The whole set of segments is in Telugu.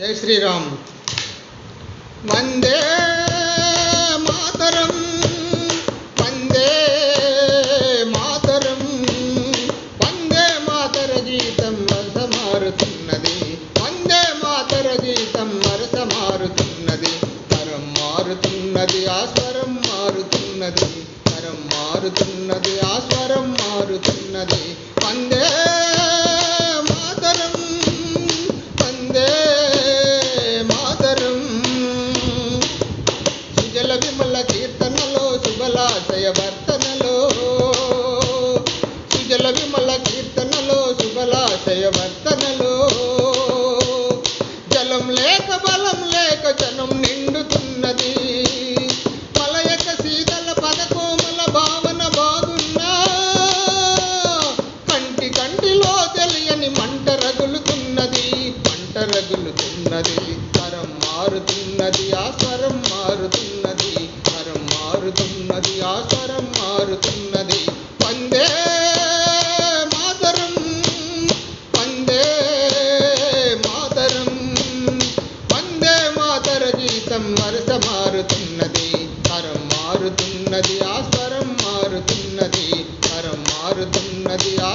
జై శ్రీరామ్ వందే మాతరం వందే మాతరం వందే మాతర గీతం వరస మారుతున్నది వందే మాతర గీతం వరస మారుతున్నది తరం మారుతున్నది ఆ స్వరం మారుతున్నది తరం మారుతున్నది ఆ స్వరం మారుతున్నది వందే విమల విమల కీర్తనలో శుభలాశయ వర్తనలో. సుజల విమల కీర్తనలో శుభలాశయ వర్తనలో. జలం లేక బలం లేక జనం నిండుతున్నది. మలయక శీతల పదకోమల భావన బాగున్నా. కంటి కంటిలో తెలియని మంట రగులుతున్నది. మంట రగులుతున్నది స్వరం మారుతున్నది ఆ స్వరం మారుతున్నది. మారుతున్నది వందే మాతరం వందే మాతరం వందే మాతర గీతం వరుస మారుతున్నది తరం మారుతున్నది ఆ స్వరం మారుతున్నది తరం మారుతున్నది ఆ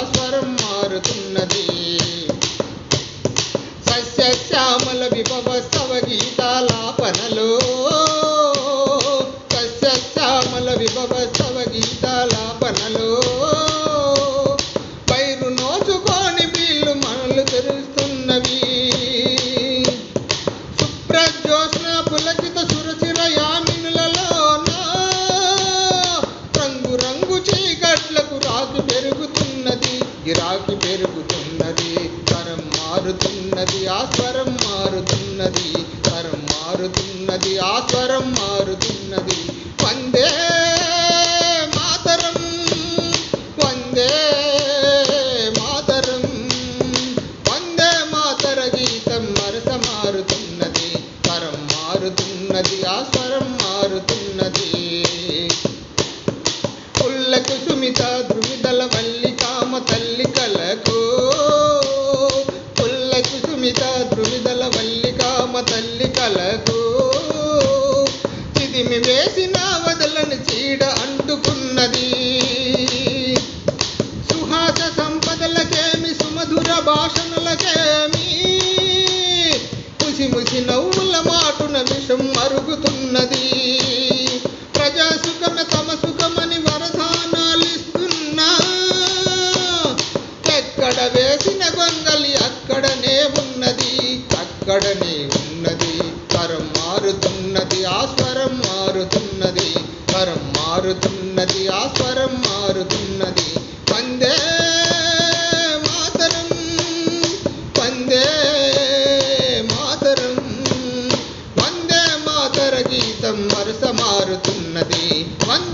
గిరాకి పెరుగుతున్నది తరం మారుతున్నది ఆ స్వరం మారుతున్నది తరం మారుతున్నది ఆ స్వరం మారుతున్నది. పందే చిదిమి వేసిన వదలని చీడ అంటుకున్నది. సుహాస సంపదలకేమి సుమధుర భాషణలకేమి ముసి ముసి నవ్వుల మాటున విషం మరుగుతున్నది ప్రజాసుఖమే తమ సుఖమని వరదానాలిస్తున్నా ఎక్కడ వేసిన గొంగలి అక్కడనే ఉన్నది. అక్కడనే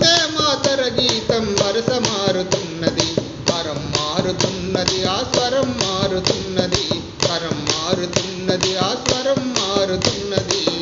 వందే మాతర గీతం వరుస మారుతున్నది. పరం మారుతున్నది ఆ స్వరం మారుతున్నది. పరం మారుతున్నది ఆ స్వరం మారుతున్నది.